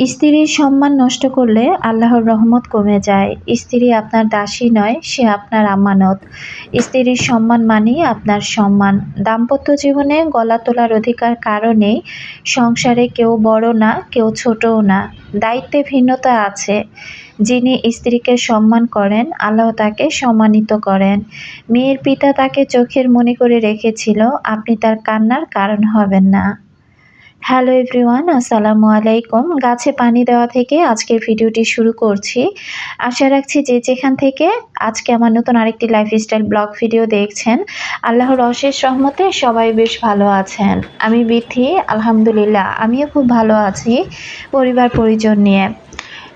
স্ত্রীর সম্মান নষ্ট করলে আল্লাহর রহমত কমে যায়। স্ত্রী আপনার দাসী নয়, সে আপনার আমানত। স্ত্রীর সম্মান মানেই আপনার সম্মান। দাম্পত্য জীবনে গলা তোলার অধিকার কারণেই সংসারে কেউ বড় না, কেউ ছোটও না। দায়িত্বে ভিন্নতা আছে। যিনি স্ত্রীকে সম্মান করেন, আল্লাহ তাকে সম্মানিত করেন। মেয়ের পিতা তাকে চোখের মনে করে রেখেছিল, আপনি তার কান্নার কারণ হবেন না। হ্যালো এভরিওয়ান আসসালামু আলাইকুম। গাছে পানি দেওয়া থেকে আজকের ভিডিওটি শুরু করছি। আশা রাখছি যে যেখান থেকে আজকে আমার নতুন আরেকটি লাইফস্টাইল ব্লগ ভিডিও দেখছেন, আল্লাহর অশেষ রহমতে সবাই বেশ ভালো আছেন। আমি বিথি আলহামদুলিল্লাহ, আমিও খুব ভালো আছি পরিবার পরিজন নিয়ে।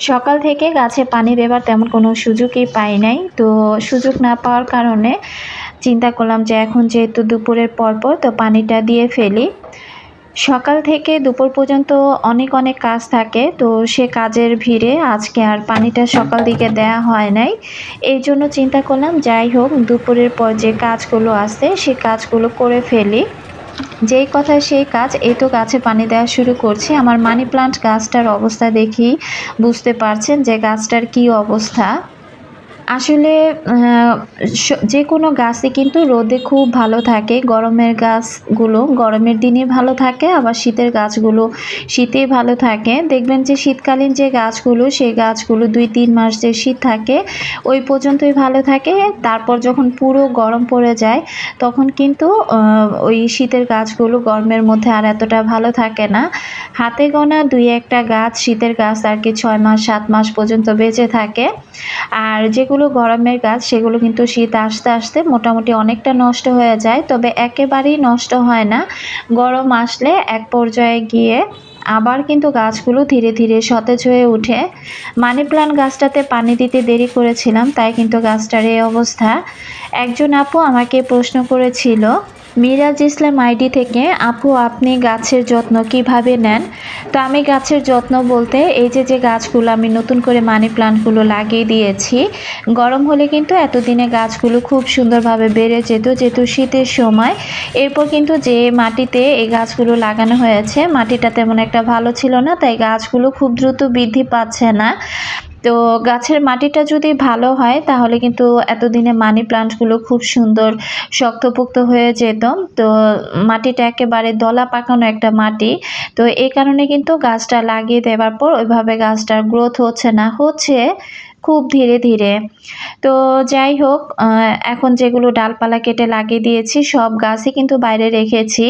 সকাল থেকে গাছে পানি দেবার তেমন কোনো সুযোগই পাই নাই, তো সুযোগ না পাওয়ার কারণে চিন্তা করলাম যে এখন যেহেতু দুপুরের পরপর, তো পানিটা দিয়ে ফেলি। সকাল থেকে দুপুর পর্যন্ত অনেক অনেক কাজ থাকে, তো সে কাজের ভিড়ে আজকে আর পানিটা সকাল দিকে দেয়া হয় নাই। এই জন্য চিন্তা করলাম, যাই হোক, দুপুরের পর যে কাজগুলো আছে, সে কাজগুলো করে ফেলি। যেই কথা সেই কাজ, এই তো গাছে পানি দেওয়া শুরু করছি। আমার মানি প্লান্ট গাছটার অবস্থা দেখি বুঝতে পারছেন যে গাছটার কি অবস্থা। আসলে যে কোনো গাছই কিন্তু রোদে খুব ভালো থাকে। গরমের গাছগুলো, গরমের দিনে ভালো থাকে, আবার শীতের গাছগুলো শীতেই ভালো থাকে। দেখবেন যে শীতকালীন যে গাছগুলো, সেই গাছগুলো দুই, তিন মাস যে শীত থাকে, ওই পর্যন্তই ভালো থাকে। তারপর যখন পুরো গরম পড়ে যায়, তখন কিন্তু ওই শীতের গাছগুলো গরমের মধ্যে আর এতটা ভালো থাকে না। হাতে গোনা দুই একটা গাছ, শীতের গাছ আর কি ছয় মাস, সাত মাস পর্যন্ত বেঁচে থাকে। আর যেগুলো গরমের গাছ, সেগুলো কিন্তু শীত আসতে আসতে মোটামুটি অনেকটা নষ্ট হয়ে যায়। তবে একেবারেই নষ্ট হয় না। গরম আসলে এক পর্যায়ে গিয়ে আবার কিন্তু গাছগুলো ধীরে ধীরে সতেজ হয়ে ওঠে। মানি প্লান্ট গাছটাতে পানি দিতে দেরি করেছিলাম, তাই কিন্তু গাছটার এই অবস্থা। একজন আপু আমাকে প্রশ্ন করেছিল মিরাজ ইসলাম আইডি থেকে, আপু, আপনি গাছের যত্ন কীভাবে নেন? তো আমি গাছের যত্ন বলতে এই যে যে গাছগুলো আমি নতুন করে মানি প্লান্টগুলো লাগিয়ে দিয়েছি, গরম হলে কিন্তু এতদিনে গাছগুলো খুব সুন্দরভাবে বেড়ে যেত, যেহেতু শীতের সময়। এরপর কিন্তু যে মাটিতে এই গাছগুলো লাগানো হয়েছে, মাটিটা তেমন একটা ভালো ছিল না, তাই গাছগুলো খুব দ্রুত বৃদ্ধি পাচ্ছে না। তো গাছের মাটিটা যদি ভালো হয়, তাহলে কিন্তু এতদিনে মানি প্লান্টগুলো খুব সুন্দর শক্তপোক্ত হয়ে যেত। তো মাটিটা একেবারে দলা পাকানো একটা মাটি। তো এই কারণে কিন্তু গাছটা লাগিয়ে দেওয়ার পর ওইভাবে গাছটার গ্রোথ হচ্ছে না। হচ্ছে খুব ধীরে ধীরে। তো যাই হোক এখন যেগুলো ডালপালা কেটে লাগিয়ে দিয়েছি, সব গাছই কিন্তু বাইরে রেখেছি।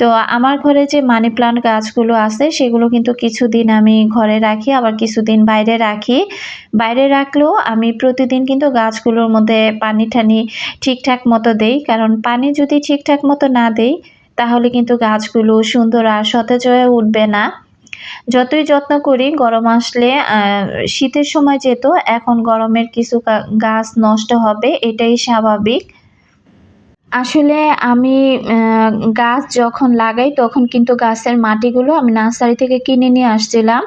তো আমার ঘরে যে মানি প্লান্ট গাছগুলো আছে, সেগুলো কিন্তু কিছুদিন আমি ঘরে রাখি, আবার কিছুদিন বাইরে রাখি। বাইরে রাখলেও আমি প্রতিদিন কিন্তু গাছগুলোর মধ্যে পানি ঠানি ঠিকঠাক মতো দেই, কারণ পানি যদি ঠিকঠাক মতো না দেই, তাহলে কিন্তু গাছগুলো সুন্দর আর সতেজ হয়ে উঠবে না। যতই যত্ন করি, গরম আসলে শীতের সময় যেত এখন গরমের কিছু গাছ নষ্ট হবে, এটাই স্বাভাবিক। আসলে আমি গাছ যখন লাগাই তখন কিন্তু গাছের মাটিগুলো আমি নার্সারি থেকে কিনে নিয়ে আসছিলাম।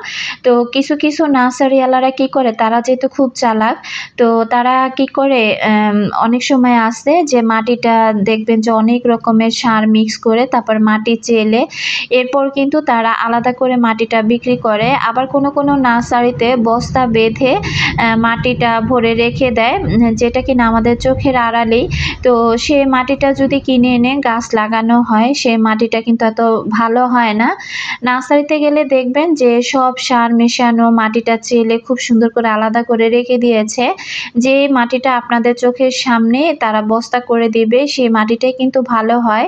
তো কিছু কিছু নার্সারিওয়ালারা কি করে, তারা যেহেতু খুব চালাক, তো তারা কি করে অনেক সময় আসে যে মাটিটা দেখবেন যে অনেক রকমের সার মিক্স করে তারপর মাটি চেলে, এরপর কিন্তু তারা আলাদা করে মাটিটা বিক্রি করে। আবার কোনো কোনো নার্সারিতে বস্তা বেঁধে মাটিটা ভরে রেখে দেয়, যেটা কিনা আমাদের চোখের আড়ালেই। তো সে মাটি মাটিটা যদি কিনে এনে গাছ লাগানো হয়, সে মাটিটা কিন্তু এত ভালো হয় না। নার্সারিতে গেলে দেখবেন যে সব সার মেশানো, মাটিটা চেলে খুব সুন্দর করে আলাদা করে রেখে দিয়েছে। যে মাটিটা আপনাদের চোখের সামনে তারা বস্তা করে দিবে সেই মাটিটাই কিন্তু ভালো হয়।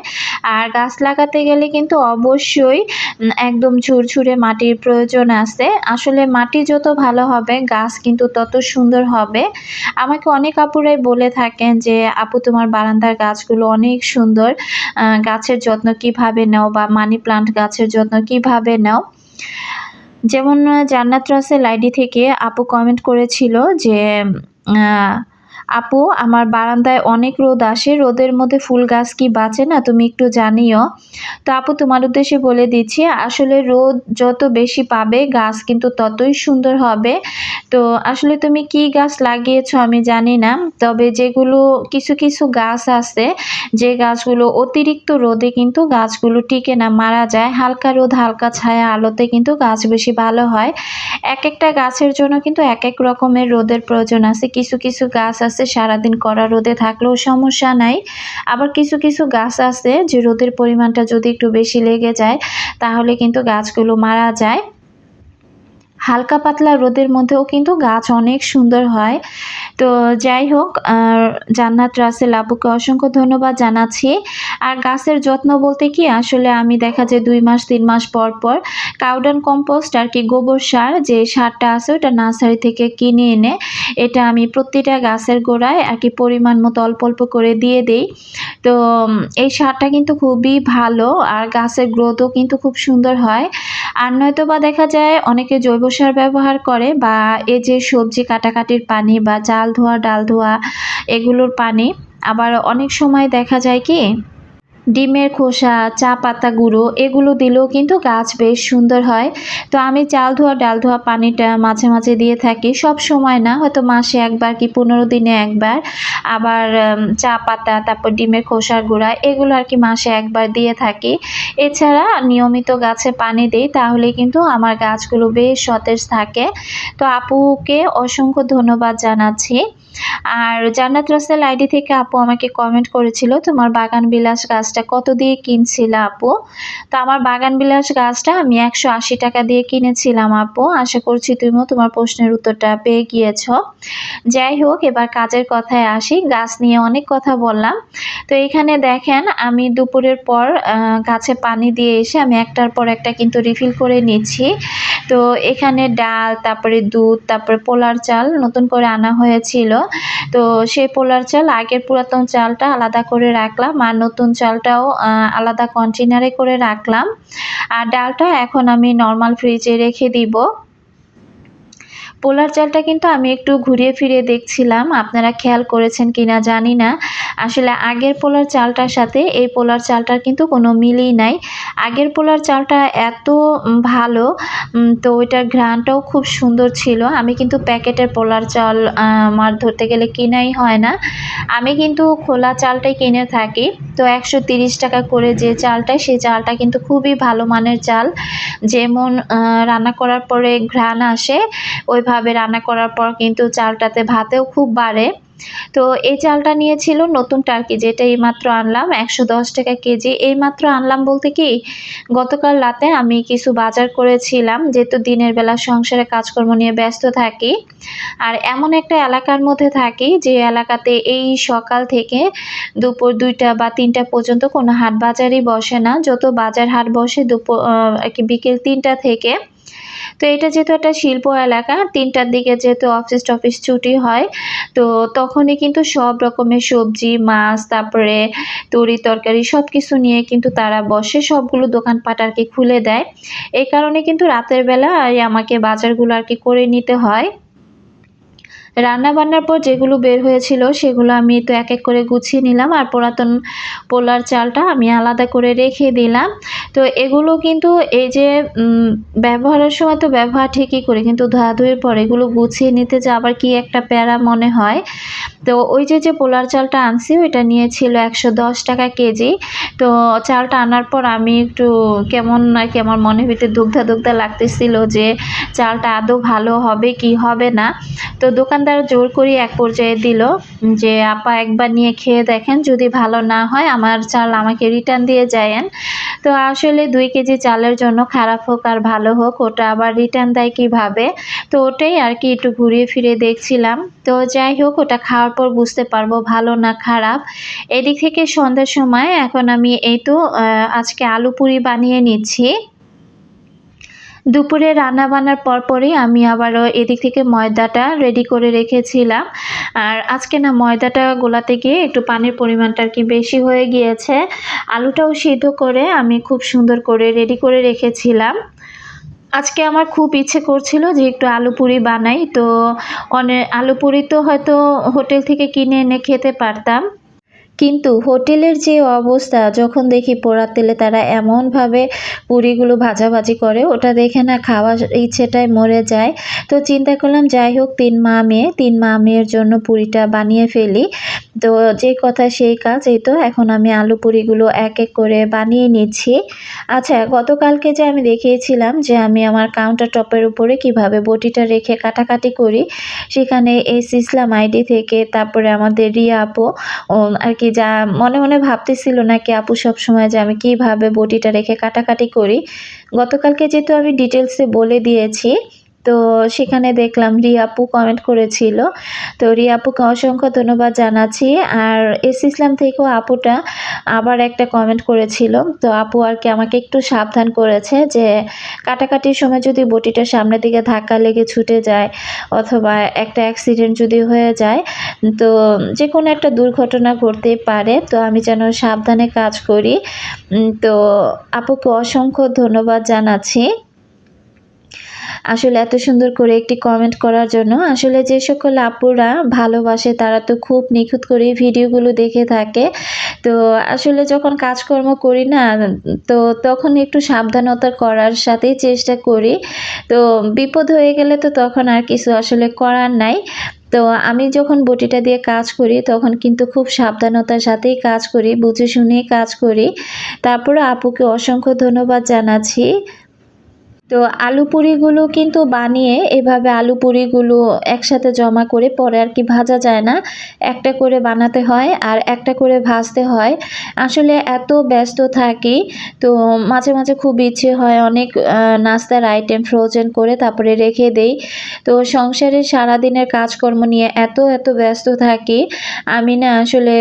আর গাছ লাগাতে গেলে কিন্তু অবশ্যই একদম ঝুরঝুরে মাটির প্রয়োজন আছে। আসলে মাটি যত ভালো হবে, গাছ কিন্তু তত সুন্দর হবে। আমাকে অনেক আপুরাই বলে থাকেন যে, আপু, তোমার বারান্দার গাছগুলো গাছগুলো অনেক সুন্দর। গাছের যত্ন কীভাবে নাও বা মানি প্লান্ট গাছের যত্ন কীভাবে নাও? যেমন জান্নাত রাসেল আইডি থেকে আপু কমেন্ট করেছিল যে আপু, আমার বারান্দায় অনেক রোদ আসে, রোদের মধ্যে ফুল গাছ কি বাঁচে না তুমি একটু জানিও। তো আপু, তোমার উদ্দেশ্যে বলে দিচ্ছি, আসলে রোদ যত বেশি পাবে গাছ কিন্তু ততই সুন্দর হবে। তো আসলে তুমি কি গাছ লাগিয়েছো আমি জানি না, তবে যেগুলো কিছু কিছু গাছ আছে, যে গাছগুলো অতিরিক্ত রোদে কিন্তু গাছগুলো টিকে না, মারা যায়। হালকা রোদ, হালকা ছায়া আলোতে কিন্তু গাছ বেশি ভালো হয়। এক একটা গাছের জন্য কিন্তু এক এক রকমের রোদের প্রয়োজন আছে। কিছু কিছু গাছ আছে সারাদিন কড়া রোদে থাকলেও সমস্যা নাই। আবার কিছু কিছু গাছ আছে যে রোদের পরিমাণটা যদি একটু বেশি লেগে যায়, তাহলে কিন্তু গাছগুলো মারা যায়। হালকা পাতলা রোদের মধ্যেও কিন্তু গাছ অনেক সুন্দর হয়। তো যাই হোক জান্নাত রাসেল আবুকে অসংখ্য ধন্যবাদ জানাচ্ছি। আর গাছের যত্ন বলতে কি, আসলে আমি দেখা যায় দুই মাস, তিন মাস পর পর কাউডান কম্পোস্ট আর কি গোবর সার যে সারটা আছে ওটা নার্সারি থেকে কিনে এনে এটা আমি প্রতিটা গাছের গোড়ায় আর কি পরিমাণ মতো অল্প অল্প করে দিয়ে দিই। তো এই সারটা কিন্তু খুবই ভালো আর গাছের গ্রোথও কিন্তু খুব সুন্দর হয়। আর নয়তো বা দেখা যায় অনেকে জৈব সার ব্যবহার করে বা এই যে সবজি কাটাকাটির পানি বা চাল ধোয়া, ডাল ধোয়া, এগুলোর পানি, আবার অনেক সময় দেখা যায় কি ডিমের খোসা, চা পাতা গুঁড়ো, এগুলো দিলেও কিন্তু গাছ বেশ সুন্দর হয়। তো আমি চাল ধোয়া, ডাল ধোয়া পানিটা মাঝে মাঝে দিয়ে থাকি। সব সময় না, হয়তো মাসে একবার কি পনেরো দিনে একবার। আবার চা পাতা, তারপর ডিমের খোসার গুঁড়া, এগুলো আর কি মাসে একবার দিয়ে থাকি। এছাড়া নিয়মিত গাছে পানি দিই, তাহলে কিন্তু আমার গাছগুলো বেশ সতেজ থাকে। তো আপুকে অসংখ্য ধন্যবাদ জানাচ্ছি। আর জান্নাত রাসেল আইডি থেকে আপু আমাকে কমেন্ট করেছিল, তোমার বাগান বিলাস গাছটা কত দিয়ে কিনছিল আপু? তো আমার বাগান বিলাস গাছটা আমি একশো আশি টাকা দিয়ে কিনেছিলাম আপু। আশা করছি তুমিও তোমার প্রশ্নের উত্তরটা পেয়ে গিয়েছ। যাই হোক, এবার কাজের কথায় আসি। গাছ নিয়ে অনেক কথা বললাম। তো এখানে দেখেন, আমি দুপুরের পর গাছে পানি দিয়ে এসে আমি একটার পর একটা কিন্তু রিফিল করে নিচ্ছি। তো এখানে ডাল, তারপরে দুধ, তারপরে পোলার চাল নতুন করে আনা হয়েছিল। তো সেই পোলার চাল আগের পুরাতন চালটা আলাদা করে রাখলাম। আর নতুন চালটাও আলাদা কন্টেনারে করে রাখলাম। আর ডালটা এখন আমি নর্মাল ফ্রিজে রেখে দিব। পোলার চালটা কিন্তু আমি একটু ঘুরিয়ে ফিরিয়ে দেখছিলাম। আপনারা খেয়াল করেছেন কি না জানি না। আসলে আগের পোলার চালটার সাথে এই পোলার চালটার কিন্তু কোনো মিলই নাই। আগের পোলার চালটা এত ভালো তো ওইটার ঘ্রাণটাও খুব সুন্দর ছিল। আমি কিন্তু প্যাকেটের পোলার চাল আমার ধরতে গেলে কিনাই হয় না। আমি কিন্তু খোলা চালটাই কিনে থাকি। তো একশো টাকা করে যে চালটা সেই চালটা কিন্তু খুবই ভালো মানের চাল। যেমন রান্না করার পরে ঘ্রাণ আসে, ওইভাবে রান্না করার পর কিন্তু চালটাতে ভাতেও খুব বাড়ে। তো এই চালটা নিয়েছিল নতুন টার্কি, যেটা এই মাত্র আনলাম, একশো দশ টাকা কেজি। এই মাত্র আনলাম বলতে কি, গতকাল রাতে আমি কিছু বাজার করেছিলাম, যেহেতু দিনের বেলা সংসারে কাজকর্ম নিয়ে ব্যস্ত থাকি। আর এমন একটা এলাকার মধ্যে থাকি, যে এলাকাতে এই সকাল থেকে দুপুর দুইটা বা তিনটা পর্যন্ত কোনো হাট বাজারই বসে না। যত বাজার হাট বসে দুপুর কি বিকেল তিনটা থেকে তো এটা যেহেতু একটা শিল্প এলাকা, তিনটার দিকে যেহেতু অফিস টফিস ছুটি হয়, তো তখনই কিন্তু সব রকমের সবজি, মাছ, তারপরে তরি তরকারি সব কিছু নিয়ে কিন্তু তারা বসে সবগুলো দোকানপাট আর কি খুলে দেয়। এই কারণে কিন্তু রাতের বেলা আমাকে বাজারগুলো আর কি করে নিতে হয়। রান্না বান্নার পর যেগুলো বের হয়েছিল সেগুলো আমি তো এক এক করে গুছিয়ে নিলাম আর পুরাতন পোলার চালটা আমি আলাদা করে রেখে দিলাম। তো এগুলো কিন্তু এই যে ব্যবহারের সময় তো ব্যবহার ঠিকই করি, কিন্তু ধোয়াধুয়ির পর এগুলো গুছিয়ে নিতে যে আবার কি একটা প্যারা মনে হয়। তো ওই যে যে পোলার চালটা আনছি, ওইটা নিয়েছিল একশো দশ টাকা কেজি। তো চালটা আনার পর আমি একটু কেমন আর কি আমার মনের ভিতরে দুগ্ধা দুগ্ধা লাগতেছিল যে, চালটা আদৌ ভালো হবে কি হবে না। তো দোকানদার জোর করি এক পর্যায়ে দিল যে, আপা, একবার নিয়ে খেয়ে দেখেন, যদি ভালো না হয় আমার চাল আমাকে রিটার্ন দিয়ে যায়েন। তো আসলে দুই কেজি চালের জন্য খারাপ হোক আর ভালো হোক, ওটা আবার রিটার্ন দেয় কীভাবে? তো ওটাই আর কি একটু ঘুরিয়ে ফিরে দেখছিলাম। তো যাই হোক, ওটা খাওয়ার পর বুঝতে পারব ভালো না খারাপ। এদিক থেকে সন্ধ্যার সময় এখন আমি এই তো আজকে আলু পুরি বানিয়ে নিচ্ছি। দুপুরে রান্না বান্নার পরপরই আমি আবারও এদিক থেকে ময়দাটা রেডি করে রেখেছিলাম। আর আজকে না ময়দাটা গোলাতে গিয়ে একটু পানির পরিমাণটা আর কি বেশি হয়ে গিয়েছে। আলুটাও সিদ্ধ করে আমি খুব সুন্দর করে রেডি করে রেখেছিলাম। আজকে আমার খুব ইচ্ছে করছিল যে একটু আলু পুরি বানাই। তো অনেক আলু পুরি তো হয়তো হোটেল থেকে কিনে এনে খেতে পারতাম। কিন্তু হোটেলের যে অবস্থা, যখন দেখি পোড়া তেলে তারা এমনভাবে পুরিগুলো ভাজাভাজি করে, ওটা দেখে না খাওয়ার ইচ্ছেটাই মরে যায়। তো চিন্তা করলাম, যাই হোক, তিন মা মেয়ে, তিন মা মেয়ের জন্য পুরিটা বানিয়ে ফেলি। তো যে কথা সেই কাজ, এই তো এখন আমি আলু পুরিগুলো এক এক করে বানিয়ে নিচ্ছি। আচ্ছা গতকালকে যে আমি দেখিয়েছিলাম যে আমি আমার কাউন্টার টপের উপরে কীভাবে বটিটা রেখে কাটাকাটি করি, সেখানে এই ইসলাম আইডি থেকে, তারপরে আমাদের রিয়া আপু আর কি যা মনে মনে ভাবতেছিল নাকি আপু সব সময় যে আমি কীভাবে বটিটা রেখে কাটাকাটি করি। গতকালকে যেহেতু আমি ডিটেলসে বলে দিয়েছি তো সেখানে দেখলাম রিয়াপু কমেন্ট করেছিল। তো রিয়াপুকে অসংখ্য ধন্যবাদ জানাচ্ছি। আর এস ইসলাম থেকেও আপুটা আবার একটা কমেন্ট করেছিল। তো আপু আর কি আমাকে একটু সাবধান করেছে যে, কাটাকাটির সময় যদি বটিটা সামনের দিকে ধাক্কা লেগে ছুটে যায় অথবা একটা অ্যাক্সিডেন্ট যদি হয়ে যায়, তো যে কোনো একটা দুর্ঘটনা ঘটতে পারে। তো আমি যেন সাবধানে কাজ করি। তো আপুকে অসংখ্য ধন্যবাদ জানাচ্ছি। আসলে এত সুন্দর করে একটি কমেন্ট করার জন্য, আসলে যে সকল আপুরা ভালোবাসে তারা তো খুব নিখুঁত করে ভিডিওগুলো দেখে থাকে। তো আসলে যখন কাজকর্ম করি না, তো তখন একটু সাবধানতা করার সাথেই চেষ্টা করি। তো বিপদ হয়ে গেলে তো তখন আর কিছু আসলে করার নাই। তো আমি যখন বটিটা দিয়ে কাজ করি, তখন কিন্তু খুব সাবধানতার সাথেই কাজ করি, বুঝে শুনেই কাজ করি। তারপরে আপুকে অসংখ্য ধন্যবাদ জানাচ্ছি। তো আলু পুরিগুলো কিন্তু বানিয়ে এভাবে আলু পুরিগুলো একসাথে জমা করে পরে আর কি ভাজা যায় না। একটা করে বানাতে হয় আর একটা করে ভাজতে হয়। আসলে এত ব্যস্ত থাকি, তো মাঝে মাঝে খুব ইচ্ছে হয় অনেক নাস্তার আইটেম ফ্রোজেন করে তারপরে রেখে দেই। তো সংসারের সারাদিনের কাজকর্ম নিয়ে এত এত ব্যস্ত থাকি, আমি না আসলে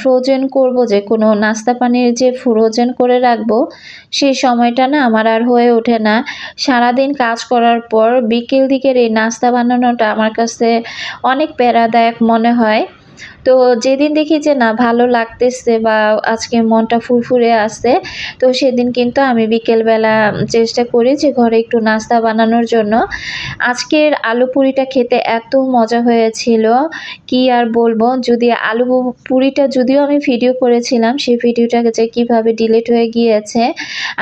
ফ্রোজেন করব যে, কোনো নাস্তা পানির যে ফ্রোজেন করে রাখব সেই সময়টা না আমার আর হয়ে ওঠে না। সারাদিন কাজ করার পর বিকেল দিকের এই নাস্তা বানানোটা আমার কাছে অনেক প্যারাদায়ক মনে হয়। তো যেদিন দেখি যে না, ভালো লাগতেছে বা আজকে মনটা ফুরফুরে আসছে তো সেদিন কিন্তু আমি বিকেলবেলা চেষ্টা করি যে ঘরে একটু নাস্তা বানানোর জন্য। আজকের আলু পুরিটা খেতে এত মজা হয়েছিল, কি আর বলব? যদি আলু পুরিটা যদিও আমি ভিডিও করেছিলাম, সেই ভিডিওটাকে যে কীভাবে ডিলিট হয়ে গিয়েছে,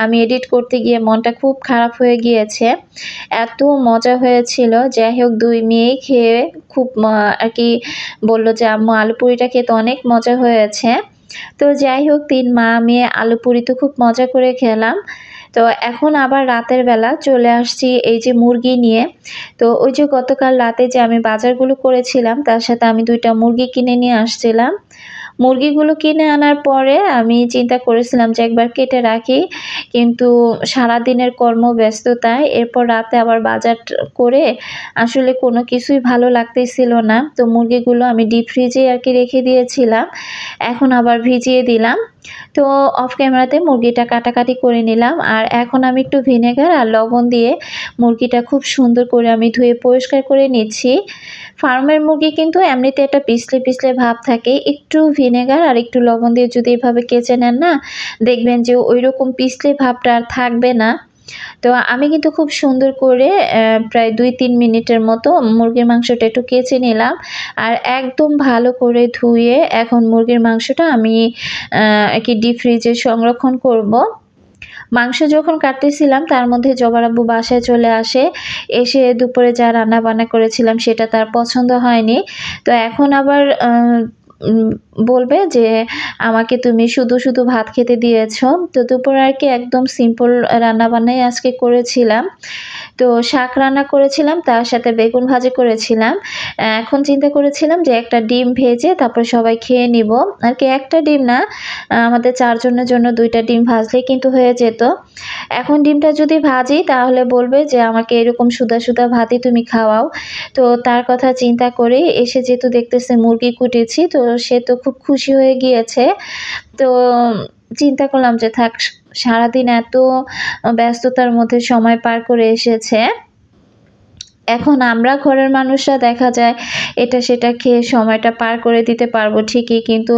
আমি এডিট করতে গিয়ে মনটা খুব খারাপ হয়ে গিয়েছে। এত মজা হয়েছিল, যাই হোক দুই মেয়ে খেয়ে খুব আর কি বলল যে, আম্মু, আলু পুরিটা খেতে অনেক মজা হয়েছে। তো যাই হোক, তিন মা মেয়ে আলু পুরি তো খুব মজা করে খেলাম। তো এখন আবার রাতের বেলা চলে আসছি এই যে মুরগি নিয়ে। তো ওই যে গতকাল রাতে যে আমি বাজারগুলো করেছিলাম, তার সাথে আমি দুইটা মুরগি কিনে নিয়ে আসছিলাম। মুরগিগুলো কিনে আনার পরে আমি চিন্তা করেছিলাম যে একবার কেটে রাখি, কিন্তু সারাদিনের কর্মব্যস্ততায় এরপর রাতে আবার বাজার করে আসলে কোনো কিছুই ভালো লাগতেছিল না। তো মুরগিগুলো আমি ডিপ ফ্রিজে আর কি রেখে দিয়েছিলাম, এখন আবার ভিজিয়ে দিলাম। তো অফ ক্যামেরাতে মুরগিটা কাটাকাটি করে নিলাম আর এখন আমি একটু ভিনেগার আর লবণ দিয়ে মুরগিটা খুব সুন্দর করে আমি ধুয়ে পরিষ্কার করে নিচ্ছি। ফার্মের মুরগি কিন্তু এমনিতে একটা পিছলে পিছলে ভাব থাকে। একটু ভিনেগার আর একটু লবণ দিয়ে যদি এভাবে কেচে নেন না, দেখবেন যে ওই রকম পিছলে ভাবটা আর থাকবে না। তো আমি কিন্তু খুব সুন্দর করে প্রায় দুই তিন মিনিটের মতো মুরগির মাংসটা একটু কেচে নিলাম। আর একদম ভালো করে ধুয়ে এখন মুরগির মাংসটা আমি কি ডিপ ফ্রিজে সংরক্ষণ করব। মাংস যখন কাটতেছিলাম, তার মধ্যে জবার আব্বু বাসায় চলে আসে। এসে দুপুরে যা রান্না বান্না করেছিলাম, সেটা তার পছন্দ হয়নি। তো এখন আবার বলবে যে, আমাকে তুমি শুধু শুধু ভাত খেতে দিয়েছ। তো দুপুরে আর কি একদম সিম্পল রান্নাবান্নাই আজকে করেছিলাম। তো শাক রান্না করেছিলাম, তার সাথে বেগুন ভাজি করেছিলাম। এখন চিন্তা করেছিলাম যে একটা ডিম ভেজে তারপর সবাই খেয়ে নিব। আর কি একটা ডিম না, আমাদের চারজনের জন্য দুইটা ডিম ভাজলে কিন্তু হয়ে যেত। এখন ডিমটা যদি ভাজি তাহলে বলবে যে আমাকে এরকম সুদা সুদা ভাতই তুমি খাওয়াও। তো তার কথা চিন্তা করে এসে যেহেতু দেখতেছে মুরগি কুটেছি, তো সে তো খুব খুশি হয়ে গিয়েছে। তো চিন্তা করলাম যে থাক সারাদিন এত ব্যস্ততার মধ্যে সময় পার করে এসেছে। এখন আমরা ঘরের মানুষরা দেখা যায় এটা সেটা খেয়ে সময়টা পার করে দিতে পারব ঠিকই, কিন্তু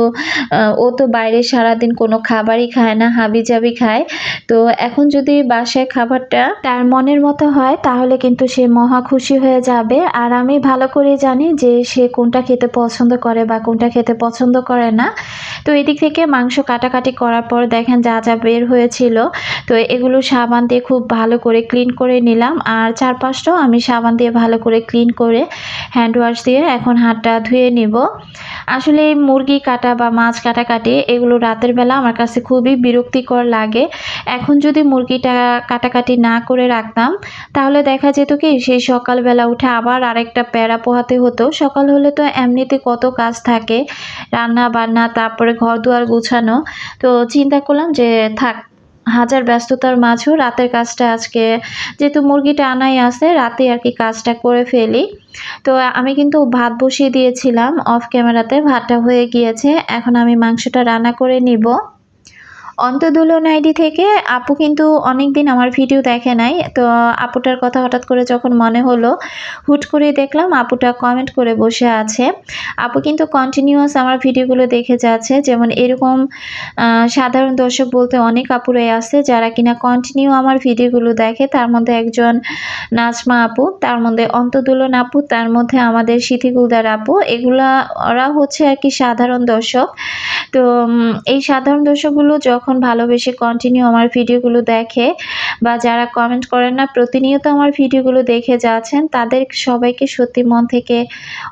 ও তো বাইরে সারাদিন কোনো খাবারই খায় না, হাবিজাবি খায়। তো এখন যদি বাসায় খাবারটা তার মনের মতো হয়, তাহলে কিন্তু সে মহা খুশি হয়ে যাবে। আর আমি ভালো করে জানি যে সে কোনটা খেতে পছন্দ করে বা কোনটা খেতে পছন্দ করে না। তো এদিক থেকে মাংস কাটাকাটি করার পর দেখেন যা যা বের হয়েছিল, তো এগুলো সাবান দিয়ে খুব ভালো করে ক্লিন করে নিলাম। আর চারপাশটাও আমি সাবান দিয়ে ভালো করে ক্লিন করে হ্যান্ড ওয়াশ দিয়ে এখন হাতটা ধুয়ে নিব। আসলে এই মুরগি কাটা বা মাছ কাটাকাটি এগুলো রাতের বেলা আমার কাছে খুবই বিরক্তিকর লাগে। এখন যদি মুরগিটা কাটাকাটি না করে রাখতাম, তাহলে দেখা যেত কি সেই সকালবেলা উঠে আবার আরেকটা প্যারা পোহাতে হতো। সকাল হলে তো এমনিতে কত কাজ থাকে, রান্না বান্না, তারপরে ঘর দুয়ার গুছানো। তো চিন্তা করলাম যে থাক হাজার ব্যস্ততার মাঝেও রাতের কাজটা আজকে, যেহেতু মুরগিটা আনাই আছে, রাতে আর কি কাজটা করে ফেলি। তো আমি কিন্তু ভাত বসিয়ে দিয়েছিলাম অফ ক্যামেরাতে ভাতটা হয়ে গিয়েছে। এখন আমি মাংসটা রান্না করে নিব। অন্তদুলন আইডি থেকে আপু কিন্তু অনেক দিন আমার ভিডিও দেখে নাই। তো আপুটার কথা হঠাৎ করে যখন মনে হলো, হুট করে দেখলাম আপুটা কমেন্ট করে বসে আছে। আপু কিন্তু কন্টিনিউয়াস আমার ভিডিওগুলো দেখে যাচ্ছে। যেমন এরকম সাধারণ দর্শক বলতে অনেক আপুরাই আছে যারা কিনা কন্টিনিউ আমার ভিডিওগুলো দেখে। তার মধ্যে একজন নাজমা আপু, তার মধ্যে অন্তদুলন আপু, তার মধ্যে আমাদের সিথিগুলদার আপু। এগুলা, ওরা হচ্ছে আর কি সাধারণ দর্শক। তো এই সাধারণ দর্শকগুলো যখন ভালোবেসে কন্টিনিউ আমার ভিডিওগুলো দেখে বা যারা কমেন্ট করেন না, প্রতিনিয়ত আমার ভিডিওগুলো দেখে যাচ্ছেন, তাদের সবাইকে সত্যি মন থেকে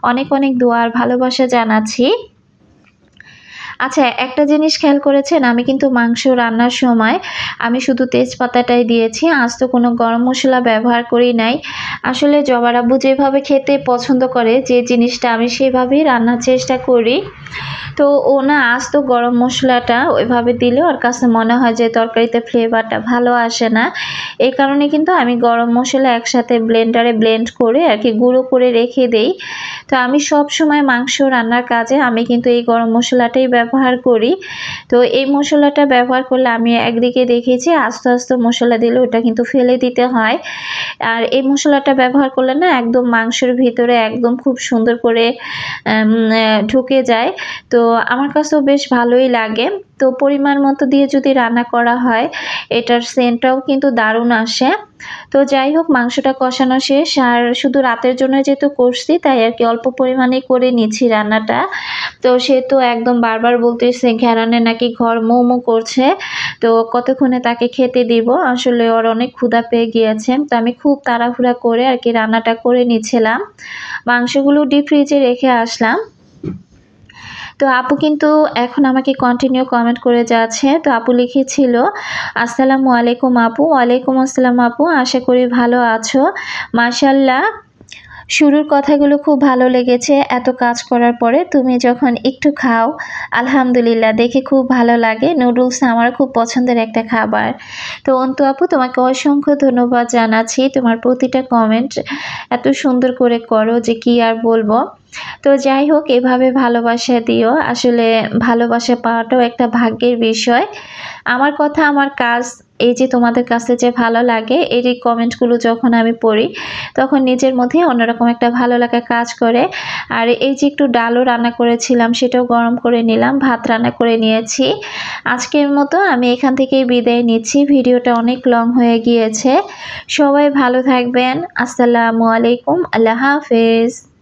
অনেক অনেক দোয়ার ভালোবাসা জানাচ্ছি। আচ্ছা একটা জিনিস খেয়াল করেছেন, আমি কিন্তু মাংস রান্নার সময় আমি শুধু তেজপাতাটাই দিয়েছি, আজ তো কোনো গরম মশলা ব্যবহার করি নাই। আসলে জবার আব্বু যেভাবে খেতে পছন্দ করে, যে জিনিসটা আমি সেভাবেই রান্নার চেষ্টা করি। তো ও না, আজ তো গরম মশলাটা ওইভাবে দিলে ওর কাছে মনে হয় যে তরকারিতে ফ্লেভারটা ভালো আসে না। এই কারণে কিন্তু আমি গরম মশলা একসাথে ব্লেন্ডারে ব্লেন্ড করে আর কি গুঁড়ো করে রেখে দেই। তো আমি সব সময় মাংস রান্নার কাজে আমি কিন্তু এই গরম মশলাটাই ব্যবহার করি। তো এই মশলাটা ব্যবহার করলে আমি একদিকে দেখেছি আস্তে আস্তে মশলা দিলে ওটা কিন্তু ফেলে দিতে হয়। আর এই মশলাটা ব্যবহার করলে না একদম মাংসের ভিতরে একদম খুব সুন্দর করে ঢুকে যায়। তো আমার কাছেও বেশ ভালোই লাগে। তো পরিমাণ মতো দিয়ে যদি রান্না করা হয়, এটার সেন্টটাও কিন্তু দারুণ আসে। তো যাই হোক, মাংসটা কষানো শেষ। আর শুধু রাতের জন্য যেহেতু করছি, তাই আর কি অল্প পরিমাণে করে নিচ্ছি রান্নাটা। তো সে তো একদম বারবার বলতেছে ঘেরানে নাকি ঘর মোমো করছে। তো কতক্ষণে তাকে খেতে দিব? আসলে ওর অনেক ক্ষুধা পেয়ে গিয়েছে। তো আমি খুব তাড়াহুড়া করে আর কি রান্নাটা করে নিচ্ছিলাম। মাংসগুলো ডিপ ফ্রিজে রেখে আসলাম। তো আপু কিন্তু এখন আমাকে কন্টিনিউ কমেন্ট করে যাচ্ছে। তো আপু লিখেছিল, আসসালামু আলাইকুম আপু। ওয়ালাইকুম আসসালাম আপু, আশা করি ভালো আছো। মাশাল্লাহ শুরুর কথাগুলো খুব ভালো লেগেছে। এত কাজ করার পরে তুমি যখন একটু খাও, আলহামদুলিল্লাহ, দেখে খুব ভালো লাগে। নুডলস আমার খুব পছন্দের একটা খাবার। তো অন্তু আপু, তোমাকে অসংখ্য ধন্যবাদ জানাচ্ছি তোমার প্রতিটা কমেন্ট এত সুন্দর করে করো যে কি আর বলব। তো যাই হোক, এভাবে ভালোবাসা দিও। আসলে ভালোবাসা পাওয়াটাও একটা ভাগ্যের বিষয়। আমার কথা, আমার কাজ এই যে তোমাদের কাছে যে ভালো লাগে, এই কমেন্টগুলো যখন আমি পড়ি, তখন নিজের মধ্যে অন্যরকম একটা ভালো লাগা কাজ করে। আর এই যে একটু ডালও রান্না করেছিলাম, সেটাও গরম করে নিলাম, ভাত রান্না করে নিয়েছি। আজকের মতো আমি এখান থেকেই বিদায় নিচ্ছি। ভিডিওটা অনেক লং হয়ে গিয়েছে। সবাই ভালো থাকবেন। আসসালামু আলাইকুম। আল্লাহ হাফেজ।